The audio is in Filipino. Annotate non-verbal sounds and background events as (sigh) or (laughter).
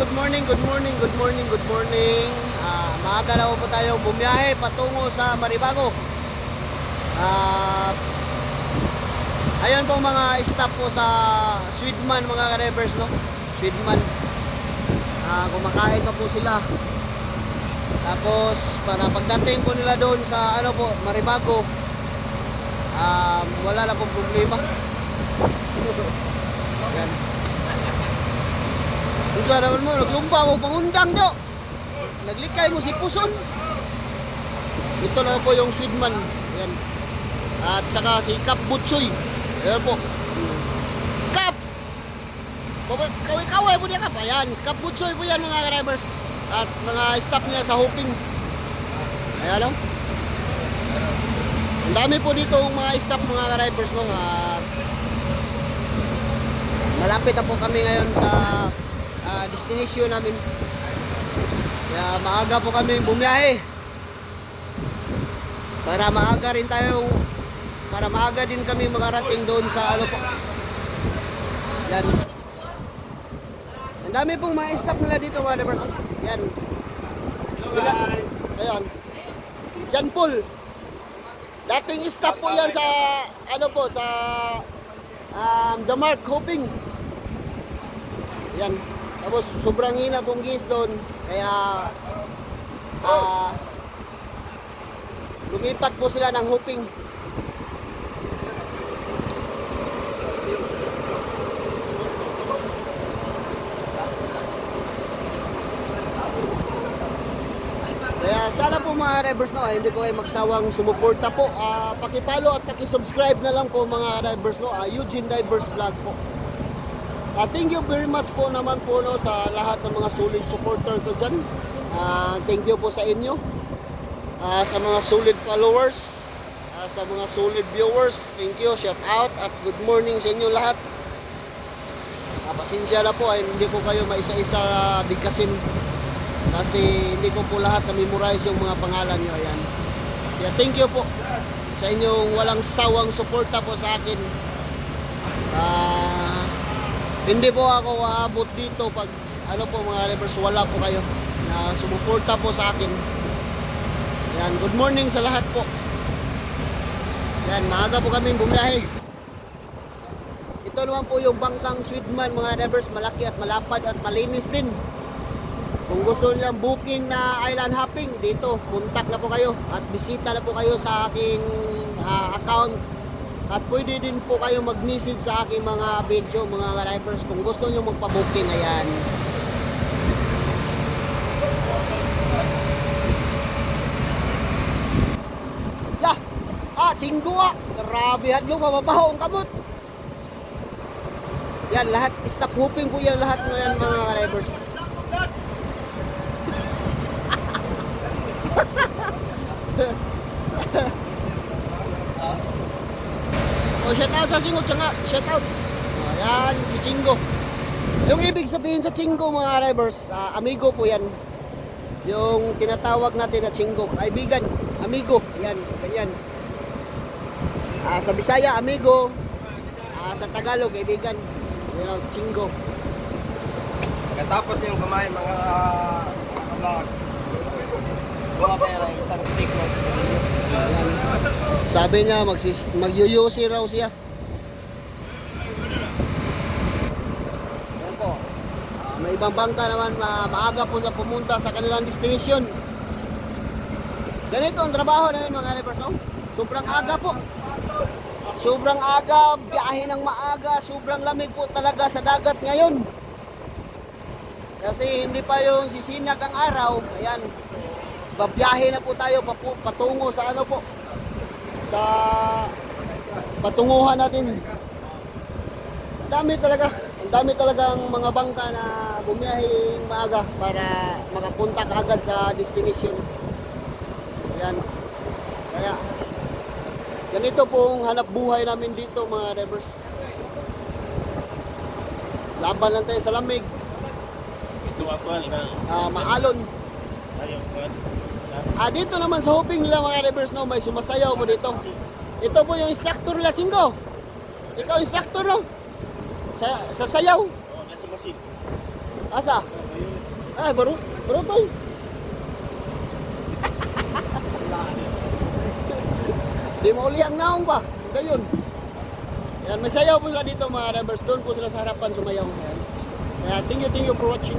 good morning, good morning, good morning, good morning. Ah, maaga na po tayo bumiyahe patungo sa Maribago. Ah, ayan po mga stop po sa Swedman mga ka-drivers, no? Swedman. Ah, kumakain pa po sila. Tapos para pagdating po nila doon sa ano po, Maribago, ah, wala na pong problema. (laughs) Yan. Kung sa naman mo, naglumba mo pangundang do. Naglikay mo si Puson. Ito na po yung Swedman. Yan. At saka si Kap Butsoy. Ayan po. Kap! Kaway-kaway po niya Kap. Ayan. Kap Butsoy po yan mga drivers. At mga staff niya sa hoping. Ayan o. Ang dami po dito mga staff mga drivers no. At malapit na po kami ngayon sa destination namin. Kaya maaga po kami bumiyahe. Para maaga rin tayo para maaga din kami makarating doon sa ano po. Yan. Ang dami pong mga staff nila dito mga drivers. Yan. Sila. Ayan. Jan Paul. Dating staff po yan sa ano po sa um, The Mark Hoping. Yan. Tapos sobrang hina pong gis doon. Kaya ah lumipat po sila ng hoping. Kaya sana po mga drivers no, ay hindi ko kayo magsawang sumuporta po. Ah, paki-follow at paki-subscribe na lang po mga drivers no. Ah, Eugene Divers Vlog po. Ah, thank you very much po naman po no, sa lahat ng mga solid supporter ko dyan. Ah, thank you po sa inyo. Ah, sa mga solid followers, ah, sa mga solid viewers, thank you, shout out at good morning sa inyo lahat. Ah, pasensya na po, ay hindi ko kayo maisa-isa bigkasin kasi hindi ko po lahat na-memorize yung mga pangalan nyo. Ayan. Kaya thank you po sa inyong walang sawang suporta po sa akin. Ah, hindi po ako aabot dito pag ano po mga rivers wala po kayo na sumuporta po sa akin. Yan, good morning sa lahat po. Yan, maaga po kami bumiyahe. Ito naman po yung bangkang Swedman mga rivers, malaki at malapad at malinis din. Kung gusto nilang booking na island hopping dito, contact na po kayo at bisita na po kayo sa aking ah, account at pwede din po kayo mag-message sa aking mga video, mga drivers kung gusto niyo magpa-booking, ayan. Lah, ah, chinggo ah. Grabe hadlo, mababaho ang kamot. Yan, lahat, stop hooping po yan lahat ng yan mga drivers. Out sa Singo, tsanga, shout out. O, yan, si Chingo. Yung ibig sabihin sa Chingo, mga drivers, ah, amigo po yan. Yung tinatawag natin na Chingo, kaibigan, amigo, yan, ganyan. Ah, sa Bisaya, amigo. Ah, sa Tagalog, kaibigan. You know, Chingo. Katapos yung kumain mga vlog. Buha pera isang stick. Ayan. Sabi niya, magsis, magyuyusi raw siya. Ayan po. Ah, may ibang bangka naman na maaga po na pumunta sa kanilang destination. Ganito ang trabaho na yun mga drivers. Oh. Sobrang aga po. Sobrang aga, biyahe ng maaga, sobrang lamig po talaga sa dagat ngayon. Kasi hindi pa yung sisinag ang araw. Ayan, babiyahe na po tayo papu- patungo sa ano po sa patunguhan natin ang dami talaga ang dami talagang mga bangka na bumiyaheng maaga para makapunta kaagad sa destination yan kaya ganito pong hanap buhay namin dito mga drivers laban lang tayo sa lamig Ito ako na ah, maalon sayang. Ah, dito naman sa hoping nila mga drivers no, may sumasayaw po dito. Ito po yung instructor nila, Chingo. Ikaw instructor no? Sa, sa sayaw. Oh, nasa masid. Asa? Ay, baro, baro toy. (laughs) Di mo uli ang naong pa. Gayon. Yan, may sayaw po sila dito mga drivers. Doon po sila sa harapan sumayaw. Yan. Kaya thank you, thank you for watching.